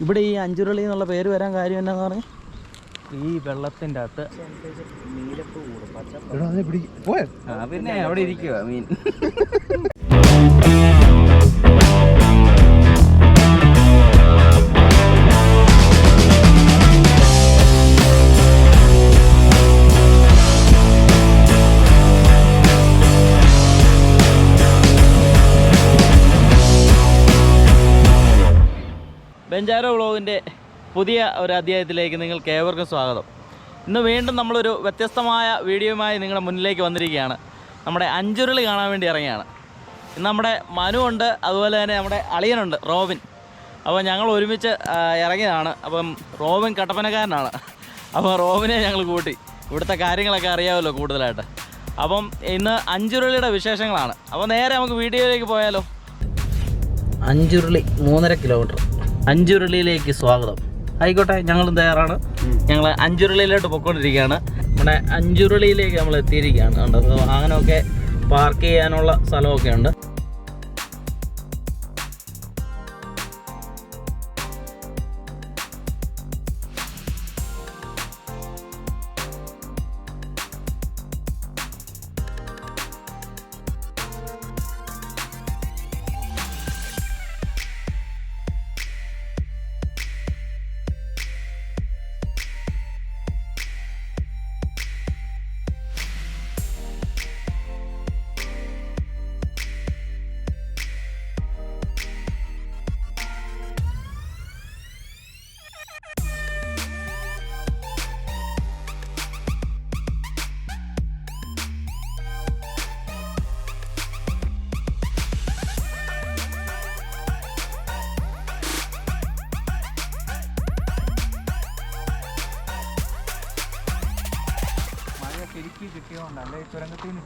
ഇവിടെ ഈ അഞ്ചുരുളി എന്നുള്ള പേര് വരാൻ കാര്യം എന്നാന്ന് പറഞ്ഞു? ഈ വെള്ളത്തിന്റെ അകത്ത് എടാ അതിനെ പിടി. പോയോ. ആ പിന്നെ അവിടെ ഇരിക്കുക മീൻ. ബെഞ്ചാരോ വ്ളോഗിന്റെ പുതിയ ഒരു അധ്യായത്തിലേക്ക് നിങ്ങൾക്ക് ഏവർക്കും സ്വാഗതം. ഇന്ന് വീണ്ടും നമ്മളൊരു വ്യത്യസ്തമായ വീഡിയോയുമായി നിങ്ങളുടെ മുന്നിലേക്ക് വന്നിരിക്കുകയാണ്. നമ്മുടെ അഞ്ചുരുളി കാണാൻ വേണ്ടി ഇറങ്ങിയാണ്. ഇന്ന് നമ്മുടെ മനു ഉണ്ട് അതുപോലെ തന്നെ നമ്മുടെ അളിയനുണ്ട് റോബിൻ. അപ്പോൾ ഞങ്ങൾ ഒരുമിച്ച് ഇറങ്ങിയതാണ്. അപ്പം റോബിൻ കട്ടപ്പനക്കാരനാണ്. അപ്പോൾ റോബിനെ ഞങ്ങൾ കൂട്ടി. ഇവിടുത്തെ കാര്യങ്ങളൊക്കെ അറിയാമല്ലോ കൂടുതലായിട്ട്. അപ്പം ഇന്ന് അഞ്ചുരുളിയുടെ വിശേഷങ്ങളാണ്. അപ്പോൾ നേരെ നമുക്ക് വീഡിയോയിലേക്ക് പോയാലോ? അഞ്ചുരുളി മൂന്നര കിലോമീറ്റർ അഞ്ചുരുളിയിലേക്ക് സ്വാഗതം. ആയിക്കോട്ടെ ഞങ്ങളും തയ്യാറാണ്. ഞങ്ങൾ അഞ്ചുരുളിയിലോട്ട് പൊക്കോണ്ടിരിക്കുകയാണ്. നമ്മുടെ അഞ്ചുരുളിയിലേക്ക് നമ്മൾ എത്തിയിരിക്കുകയാണ് കണ്ടോ അപ്പോൾ വാഹനമൊക്കെ പാർക്ക് ചെയ്യാനുള്ള സ്ഥലമൊക്കെ ഉണ്ട്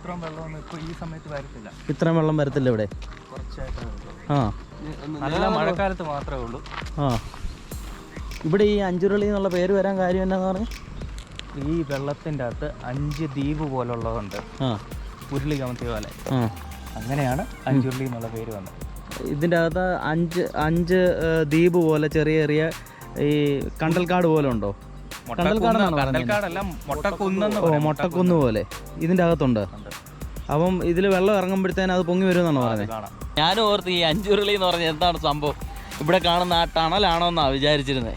ഇത്രയും വെള്ളമൊന്നും ഈ സമയത്ത് വരത്തില്ല. ഇത്രയും വെള്ളം വരത്തില്ല ഇവിടെ? ആ. നല്ല മഴക്കാലത്ത് മാത്രമേ ഉള്ളൂ. ആ. ഇവിടെ ഈ അഞ്ചുരുളി എന്നുള്ള പേര് വരാൻ കാര്യം എന്നാന്ന് പറഞ്ഞു? ഈ വെള്ളത്തിന്റെ അകത്ത് അഞ്ച് ദ്വീപ് പോലുള്ളതുണ്ട്. ആ. ഉരുളി കമത്തിയ പോലെ ആ. അങ്ങനെയാണ് അഞ്ചുരുളി എന്നുള്ള പേര് വന്നത്. ഇതിന്റെ അകത്ത് അഞ്ച് അഞ്ച് ദ്വീപ് പോലെ ചെറിയ ചെറിയ ഈ കണ്ടൽക്കാട് പോലെ ഉണ്ടോ? കണ്ടൽക്കാടെന്നാണോ. മൊട്ടക്കുന്ന് പോലെ. ഇതിന്റെ അകത്തുണ്ട് അപ്പം ഇതിൽ വെള്ളം ഇറങ്ങുമ്പോഴത്തേനും അത് പൊങ്ങി വരുമെന്നാണ് പറഞ്ഞത്? ഞാനും ഓർത്ത് ഈ അഞ്ചുരുളി എന്ന് പറഞ്ഞ എന്താണ് സംഭവം? ഇവിടെ കാണുന്ന ആ ടണലാണോ എന്നാണ് വിചാരിച്ചിരുന്നത്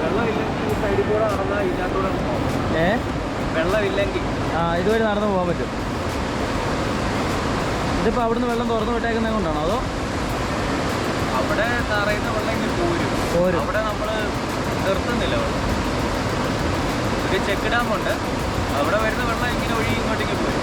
വെള്ളമില്ലെങ്കിൽ ഈ സൈഡിൽ കൂടെ നടന്നാൽ ഇതിനകത്തൂടെ പോകാം. ഏ? വെള്ളമില്ലെങ്കിൽ ആ ഇതുവരെ നടന്നു പോകാൻ പറ്റും. ഇതിപ്പോ അവിടുന്ന് വെള്ളം തുറന്നു വിട്ടേക്കുന്നത് കൊണ്ടാണോ അതോ? അവിടെ തറയുന്ന വെള്ളം പോരും പോരും. അവിടെ നമ്മൾ നിർത്തുന്നില്ല വെള്ളം. ഒരു ചെക്ക് ഡാം ഉണ്ട് അവിടെ വരുന്ന വെള്ളം ഇങ്ങനെ ഒഴുകി ഇങ്ങോട്ടേക്ക് പോരും.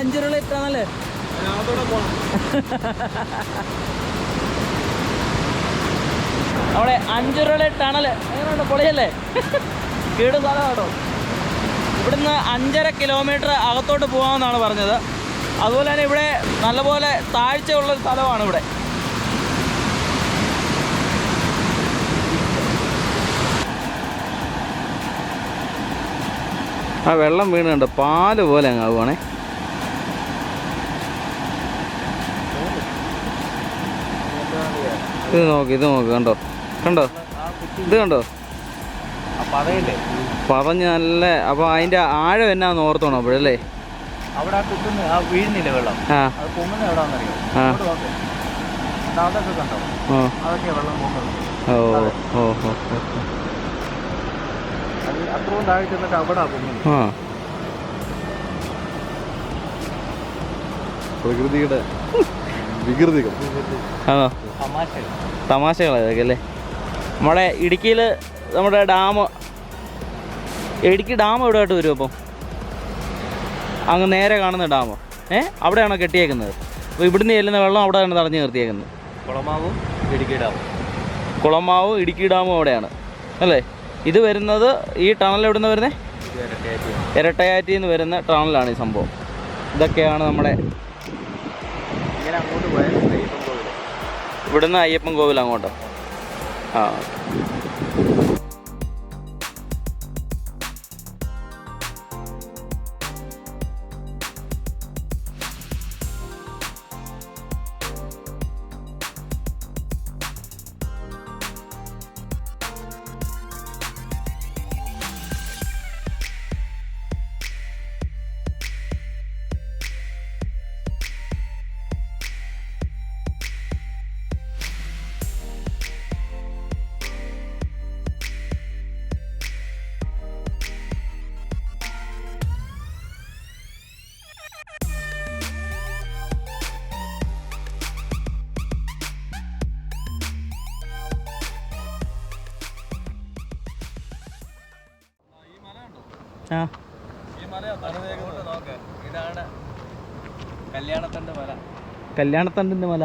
അഞ്ചുരുളി ഇട്ടാണല്ലേ അവിടെ അഞ്ചുരുള ടണൽ എങ്ങനെയുണ്ട്? പൊളിയല്ലേ? കേട് സ്ഥലം കേട്ടോ. ഇവിടുന്ന് അഞ്ചര കിലോമീറ്റർ അകത്തോട്ട് പോകാമെന്നാണ് പറഞ്ഞത്. അതുപോലെ തന്നെ ഇവിടെ നല്ലപോലെ താഴ്ചയുള്ള ഒരു സ്ഥലമാണ് ഇവിടെ. ആ വെള്ളം വീണുണ്ട് പാൽ പോലെ അങ്ങ് ആവുകയാണേ ഇത് നോക്ക് ഇത് നോക്ക് കണ്ടോ? കണ്ടോ? ഇത് കണ്ടോ? പറഞ്ഞ് നല്ല അപ്പോൾ അതിന്റെ ആഴം എന്നാന്ന് ഓർത്തോണം അപ്പോഴല്ലേ അവിടെ ആ കുത്തുന്ന ആ വീഴുന്നില്ല വെള്ളം? ആ. അത് പൊങ്ങുന്ന എവിടാന്നറിയോ? ആ. അങ്ങോട്ട് നോക്ക്. ദാ അതൊക്കെ കണ്ടോ? ഓ അതൊക്കെ വെള്ളം പോകുന്നത് ഓ ഓ ഓ ഓ അത് അത്രയും താഴെ ചെന്നിട്ട് അവിടെ പൊങ്ങുന്നത്. ആ. പ്രകൃതിയുടെ വികൃതികൾ. ആണോ? തമാശ തമാശകളാണ് ഇതൊക്കെ അല്ലേ? നമ്മുടെ ഇടുക്കിയിൽ നമ്മുടെ ഡാം ഇടുക്കി ഡാം എവിടെ ആയിട്ട് വരും അപ്പം? അങ്ങ് നേരെ കാണുന്ന ഡാമോ ഏ? അവിടെയാണോ കെട്ടിയേക്കുന്നത്? അപ്പോൾ ഇവിടുന്ന് ചെല്ലുന്ന വെള്ളം അവിടെയാണ് തടഞ്ഞു നിർത്തിയേക്കുന്നത്. കുളമാവും ഇടുക്കി ഡാമും കുളമാവും ഇടുക്കി ഡാമും അവിടെയാണ്. അല്ലേ? ഇത് വരുന്നത് ഈ ടണൽ എവിടെ നിന്ന് വരുന്നത് ഇരട്ടയാറ്റിന്ന് ഇരട്ടയാറ്റിൽ നിന്ന് വരുന്ന ടണലാണ് ഈ സംഭവം. ഇതൊക്കെയാണ് നമ്മുടെ ഇങ്ങനെ അങ്ങോട്ട് പോയാൽ ദൈവം കോവിൽ ഇവിടുന്ന് അയ്യപ്പൻ കോവിൽ അങ്ങോട്ടോ. ആ ആ നേരെ മല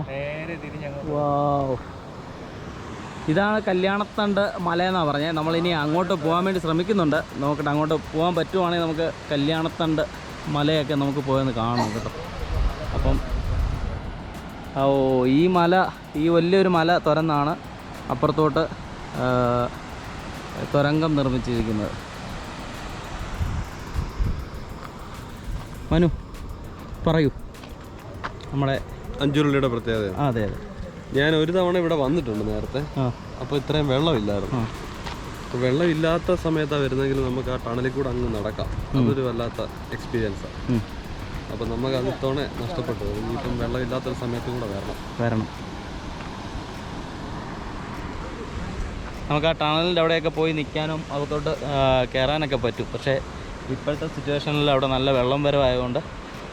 വാവ്. ഇതാണ് കല്യാണത്തണ്ട് മല എന്നാണ് പറഞ്ഞത് നമ്മളിനി അങ്ങോട്ട് പോകാൻ വേണ്ടി ശ്രമിക്കുന്നുണ്ട്. നോക്കട്ടെ അങ്ങോട്ട് പോകാൻ പറ്റുവാണെങ്കിൽ നമുക്ക് കല്യാണത്തണ്ട് മലയൊക്കെ നമുക്ക് പോയെന്ന് കാണാം കേട്ടോ. അപ്പം ഓ ഈ മല ഈ വലിയൊരു മല തുരന്നാണ് അപ്പുറത്തോട്ട് തുരങ്കം നിർമ്മിച്ചിരിക്കുന്നത്. മനു പറയൂ. നമ്മളെ അഞ്ചുരുളിയുടെ പ്രത്യേകത. അതെ അതെ. ഞാൻ ഒരു തവണ ഇവിടെ വന്നിട്ടുണ്ട് നേരത്തെ. അപ്പോൾ ഇത്രയും വെള്ളമില്ലായിരുന്നു. അപ്പോൾ വെള്ളമില്ലാത്ത സമയത്താണ് വരുന്നെങ്കിൽ നമുക്ക് ആ ടണലിൽ കൂടെ അങ്ങ് നടക്കാം. അതൊരു വല്ലാത്ത എക്സ്പീരിയൻസാണ് അപ്പോൾ നമുക്ക് അത് ഇത്തവണ നഷ്ടപ്പെട്ടു. ഇനിയിപ്പം വെള്ളമില്ലാത്തൊരു സമയത്തും കൂടെ വരണം. വരണം. നമുക്ക് ആ ടണലിന്റെ അവിടെയൊക്കെ പോയി നിൽക്കാനും അകത്തോട്ട് കയറാനൊക്കെ പറ്റും. പക്ഷേ ഇപ്പോഴത്തെ സിറ്റുവേഷനിൽ അവിടെ നല്ല വെള്ളം വരവായതുകൊണ്ട്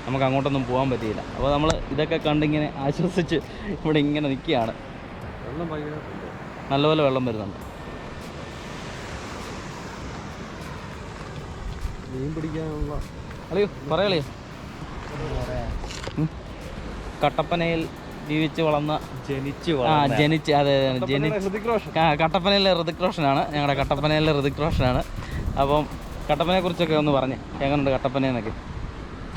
നമുക്ക് അങ്ങോട്ടൊന്നും പോകാൻ പറ്റിയില്ല. അപ്പോൾ നമ്മൾ ഇതൊക്കെ കണ്ടിങ്ങനെ ആശ്വസിച്ച് ഇവിടെ ഇങ്ങനെ നിൽക്കുകയാണ്. നല്ലപോലെ വെള്ളം വരുന്നുണ്ട്. മീൻ പിടിക്കാനുള്ള അളിയോ പറയളിയോ. കട്ടപ്പനയിൽ ജീവിച്ച് വളർന്ന ജനിച്ചു ആ ജനിച്ച് അതെ ജനിച്ച് കട്ടപ്പനയിലെ ഋതിക് റോഷനാണ്. ഞങ്ങളുടെ കട്ടപ്പനയിലെ ഋതിക് റോഷനാണ്. അപ്പം കട്ടപ്പനയെ കുറിച്ചൊക്കെ ഒന്ന് പറഞ്ഞേ. എങ്ങനെയുണ്ട് കട്ടപ്പന എന്നൊക്കെ?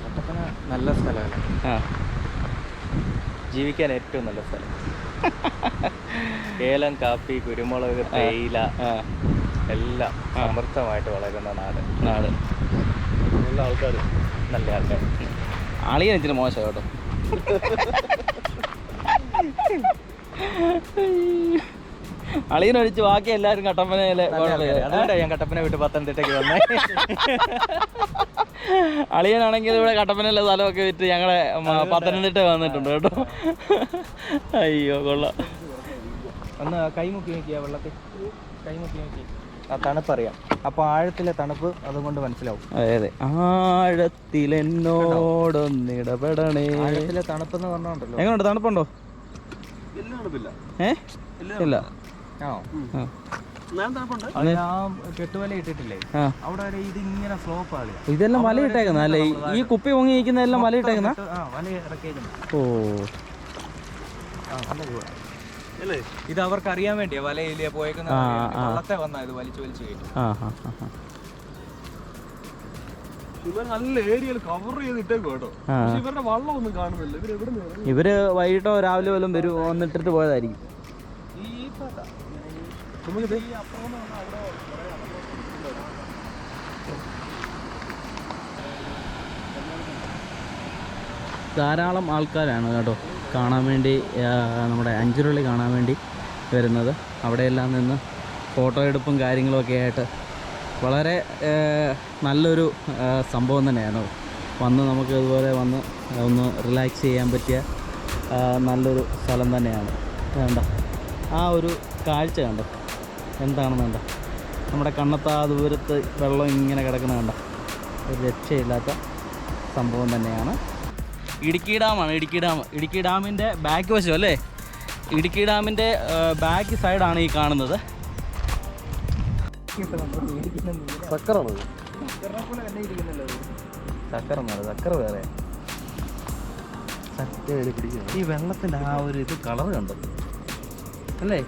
കട്ടപ്പന നല്ല സ്ഥലമാണ്. ആ. ജീവിക്കാൻ ഏറ്റവും നല്ല സ്ഥലം. ഏലം കാപ്പി കുരുമുളക് തേയില എല്ലാം സമൃദ്ധമായിട്ട് വളരുന്ന നാട്. നാട്. നല്ല ആൾക്കാർ നല്ല ആൾക്കാർ അളിയൻ ഇച്ചിരി മോശം കേട്ടോ. അളിയനൊഴിച്ച് ബാക്കി എല്ലാവരും കട്ടപ്പനയിലെ അതുകൊണ്ടാണ് ഞാൻ കട്ടപ്പന വിട്ട് പത്തനംതിട്ടയ്ക്ക് വന്നേ. അളിയനാണെങ്കിൽ ഇവിടെ കട്ടപ്പനയിലെ സ്ഥലമൊക്കെ വിറ്റ് ഞങ്ങളെ പത്തനംതിട്ട വന്നിട്ടുണ്ട് കേട്ടോ. അയ്യോ കൊള്ളാം. ഒന്ന് കൈമുക്കി നോക്കിയാ വെള്ളത്തിൽ. കൈമുക്കി നോക്കി. ആ തണുപ്പറിയാം അപ്പൊ ആഴത്തിലെ തണുപ്പ് അതുകൊണ്ട് മനസ്സിലാവും. അതെ അതെ. ആഴത്തിൽ എന്നോടൊന്നിടപെടണേ ആഴത്തിലെ തണുപ്പ് എന്ന് പറഞ്ഞോണ്ടല്ലോ. എങ്ങനെയുണ്ട് തണുപ്പുണ്ടോ? ഇല്ല ഇതെല്ലാം വല ഇട്ടേക്കുന്ന അല്ലേ? ഈ- കുപ്പി പൊങ്ങിയിരിക്കുന്ന എല്ലാം വല ഇട്ടേക്കുന്ന ഓ. ഇത് അവർക്ക് അറിയാൻ വേണ്ടിയാ വലയിൽ പോയേക്കുന്ന വള്ളത്തെ വന്നാ ഇത് വലിച്ചു വലിച്ചു കയറ്റും. നല്ല ഏരിയയിൽ കവർ ചെയ്തിട്ടേക്കും കേട്ടോ. പക്ഷെ ഇവരുടെ വള്ളം ഒന്നും കാണുന്നില്ല ഇവർ വൈകിട്ടോ രാവിലെ വല്ലതും വരും വന്നിട്ടിട്ട് പോയതായിരിക്കും. നമുക്കിത് ധാരാളം ആൾക്കാരാണ് കേട്ടോ കാണാൻ വേണ്ടി നമ്മുടെ അഞ്ചുരുളി കാണാൻ വേണ്ടി വരുന്നത്. അവിടെയെല്ലാം നിന്ന് ഫോട്ടോ എടുപ്പും കാര്യങ്ങളൊക്കെ ആയിട്ട് വളരെ നല്ലൊരു സംഭവം തന്നെയാണ്. വന്ന് നമുക്ക് ഇതുപോലെ വന്ന് ഒന്ന് റിലാക്സ് ചെയ്യാൻ പറ്റിയ നല്ലൊരു സ്ഥലം തന്നെയാണ്. വേണ്ട ആ ഒരു കാഴ്ച കണ്ടോ? എന്താണെന്ന് കണ്ടോ? നമ്മുടെ കണ്ണത്താ ദൂരത്ത് വെള്ളം ഇങ്ങനെ കിടക്കുന്ന കണ്ടോ? ഒരു രക്ഷയില്ലാത്ത സംഭവം തന്നെയാണ്. ഇടുക്കി ഡാമാണ് ഇടുക്കി ഡാം. ഇടുക്കി ഡാമിന്റെ ബാക്ക് വശം അല്ലേ? ഇടുക്കി ഡാമിന്റെ ബാക്ക് സൈഡാണ് ഈ കാണുന്നത്. ചക്കര വേറെ. ഈ വെള്ളത്തിന്റെ ആ ഒരു ഇത് കളർ കണ്ടോ? അല്ലേ?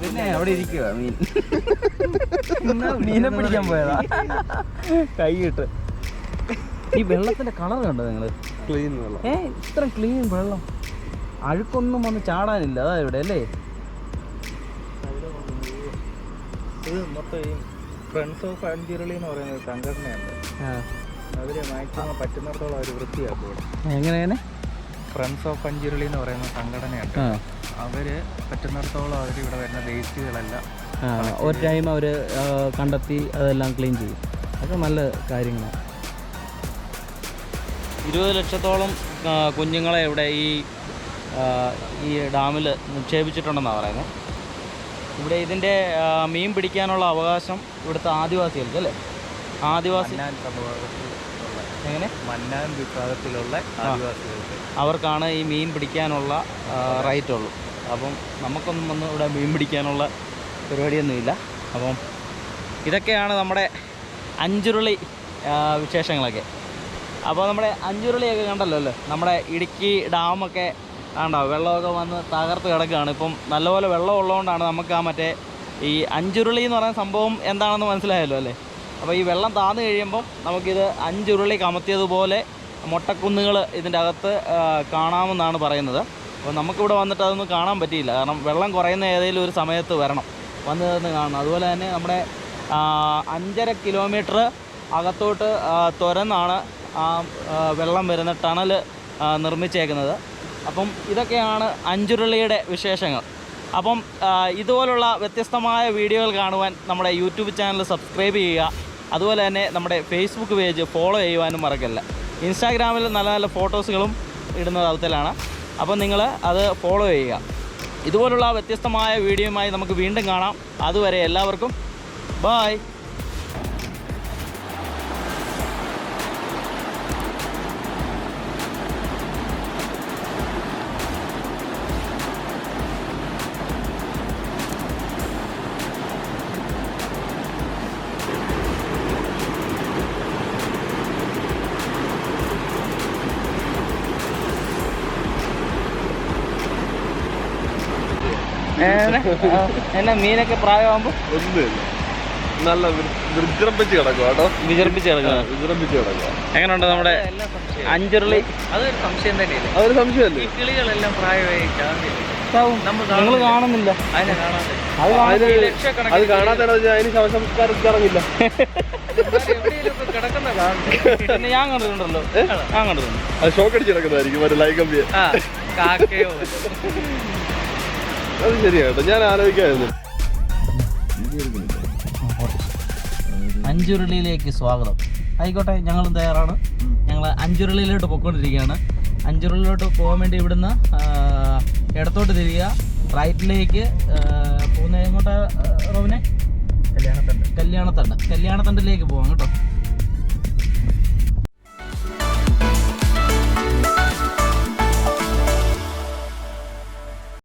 പിന്നെ അവിടെ ഇരിക്കുക മീൻ. മീനെ പിടിക്കാൻ പോയതാ. കൈയിട്ട് ഈ വെള്ളത്തിന്റെ കളർ കണ്ടോ നിങ്ങൾ? ക്ലീൻ വെള്ളം. ഏ ഇത്ര ക്ലീൻ വെള്ളം. അഴുക്കൊന്നും വന്ന് ചാടാനില്ല. അതാ ഇവിടെ അല്ലേ? ഇത് മൊത്തം ഈ ഫ്രണ്ട്സ് ഓഫ് അഞ്ചിരളി എന്ന് പറയുന്ന ഒരു സംഘടനയുണ്ട്. അവർ മാക്സിമം പറ്റുന്നിടത്തോളം അവർ വൃത്തിയാക്കും ഇവിടെ. എങ്ങനെ എങ്ങനെ? ഫ്രണ്ട്സ് ഓഫ് പഞ്ചിരുളി എന്ന് പറയുന്ന സംഘടനയുണ്ട്. ആ. അവർ പറ്റുന്നിടത്തോളം അവർ ഇവിടെ വരുന്ന വേസ്റ്റുകളെല്ലാം ഒരു ടൈം അവർ കണ്ടെത്തി അതെല്ലാം ക്ലീൻ ചെയ്യും. അതൊക്കെ നല്ല കാര്യങ്ങളാണ്. ഇരുപത് ലക്ഷത്തോളം കുഞ്ഞുങ്ങളെ ഇവിടെ ഈ ഈ ഡാമിൽ നിക്ഷേപിച്ചിട്ടുണ്ടെന്നാണ് പറയുന്നത് ഇവിടെ ഇതിന്റെ മീൻ പിടിക്കാനുള്ള അവകാശം ഇവിടുത്തെ ആദിവാസികൾക്ക് അല്ലേ ആദിവാസി എങ്ങനെ മന്നാൻ വിഭാഗത്തിലുള്ള ആദിവാസികൾക്ക് അവർക്കാണ് ഈ മീൻ പിടിക്കാനുള്ള റൈറ്റ് ഉള്ളൂ അപ്പം നമുക്കൊന്നും വന്ന് ഇവിടെ മീൻ പിടിക്കാനുള്ള പരിപാടിയൊന്നുമില്ല. അപ്പം ഇതൊക്കെയാണ് നമ്മുടെ അഞ്ചുരുളി വിശേഷങ്ങളൊക്കെ. അപ്പോൾ നമ്മുടെ അഞ്ചുരുളിയൊക്കെ കണ്ടല്ലോ അല്ലേ? നമ്മുടെ ഇടുക്കി ഡാമൊക്കെ കണ്ടോ വെള്ളമൊക്കെ വന്ന് തകർത്ത് കിടക്കുകയാണ്. ഇപ്പം നല്ലപോലെ വെള്ളം ഉള്ളതുകൊണ്ടാണ് നമുക്ക് ആ മറ്റേ ഈ അഞ്ചുരുളി എന്ന് പറയുന്ന സംഭവം എന്താണെന്ന് മനസ്സിലായല്ലോ അല്ലേ? അപ്പോൾ ഈ വെള്ളം താന്നു കഴിയുമ്പം നമുക്കിത് അഞ്ചുരുളി കമത്തിയതുപോലെ മൊട്ടക്കുന്നുകൾ ഇതിന്റെ അകത്ത് കാണാമെന്നാണ് പറയുന്നത്. അപ്പോൾ നമുക്കിവിടെ വന്നിട്ട് അതൊന്നും കാണാൻ പറ്റിയില്ല. കാരണം വെള്ളം കുറയുന്ന ഏതെങ്കിലും ഒരു സമയത്ത് വരണം. വന്ന് നിന്ന് കാണണം. അതുപോലെ തന്നെ നമ്മുടെ അഞ്ചര കിലോമീറ്റർ അകത്തോട്ട് തുരന്നാണ് ആ, വെള്ളം വരുന്ന ടണൽ നിർമ്മിച്ചേക്കുന്നത്. അപ്പം ഇതൊക്കെയാണ് അഞ്ചുരുളിയുടെ വിശേഷങ്ങൾ. അപ്പം ഇതുപോലുള്ള വ്യത്യസ്തമായ വീഡിയോകൾ കാണുവാൻ നമ്മുടെ യൂട്യൂബ് ചാനൽ സബ്സ്ക്രൈബ് ചെയ്യുക. അതുപോലെ തന്നെ നമ്മുടെ ഫേസ്ബുക്ക് പേജ് ഫോളോ ചെയ്യുവാനും മറക്കല്ല. ഇൻസ്റ്റാഗ്രാമിൽ നല്ല നല്ല ഫോട്ടോസുകളും ഇടുന്നത് അവത്തിലാണ് അപ്പോൾ നിങ്ങൾ അത് ഫോളോ ചെയ്യുക. ഇതുപോലുള്ള വ്യത്യസ്തമായ വീഡിയോയുമായി നമുക്ക് വീണ്ടും കാണാം. അതുവരെ എല്ലാവർക്കും ബായ് എന്നാ മീനൊക്കെ പ്രായമാകുമ്പോൾ ഒന്നുമില്ല. നല്ല വിജൃംഭിച്ച് കിടക്കുക കേട്ടോ. വിജൃംഭിച്ച് കിടക്കുന്നത് വിജൃംഭിച്ച് കിടക്കുക എങ്ങനെയുണ്ട് നമ്മുടെ അഞ്ചുരുളി? അതൊരു സംശയം തന്നെയല്ലേ? അതൊരു സംശയമല്ലേ? ഈ കിളികളെല്ലാം പ്രായമായി നിങ്ങൾ കാണുന്നില്ല. അത് കാണാത്ത അതിന് ശവസംസ്കാരം ഇറങ്ങില്ല. ഞാൻ കണ്ടിട്ടുണ്ടല്ലോ. ഞാൻ കണ്ടിട്ടുണ്ട്. അത് ഷോക്ക് അടിച്ച് കിടക്കുന്നതായിരിക്കും മറ്റേ ലൈകമ്പിയെ. ആ കാക്കയോ. അത് ശരിയാട്ടോ ഞാൻ ആലോചിക്കായിരുന്നു. അഞ്ചുരുളിയിലേക്ക് സ്വാഗതം. ആയിക്കോട്ടെ ഞങ്ങളും തയ്യാറാണ്. ഞങ്ങൾ അഞ്ചുരുളിയിലോട്ട് പോയിക്കൊണ്ടിരിക്കുകയാണ്. അഞ്ചുരുളിയിലോട്ട് പോകാൻ വേണ്ടി ഇവിടുന്ന് ഇടത്തോട്ട് തിരിയുക. റൈറ്റിലേക്ക് പോകുന്ന എങ്ങോട്ടാ റോവിനെ കല്യാണത്തണ്ട്. കല്യാണത്തണ്ട്. കല്യാണത്തണ്ടിലേക്ക് പോകാം കേട്ടോ.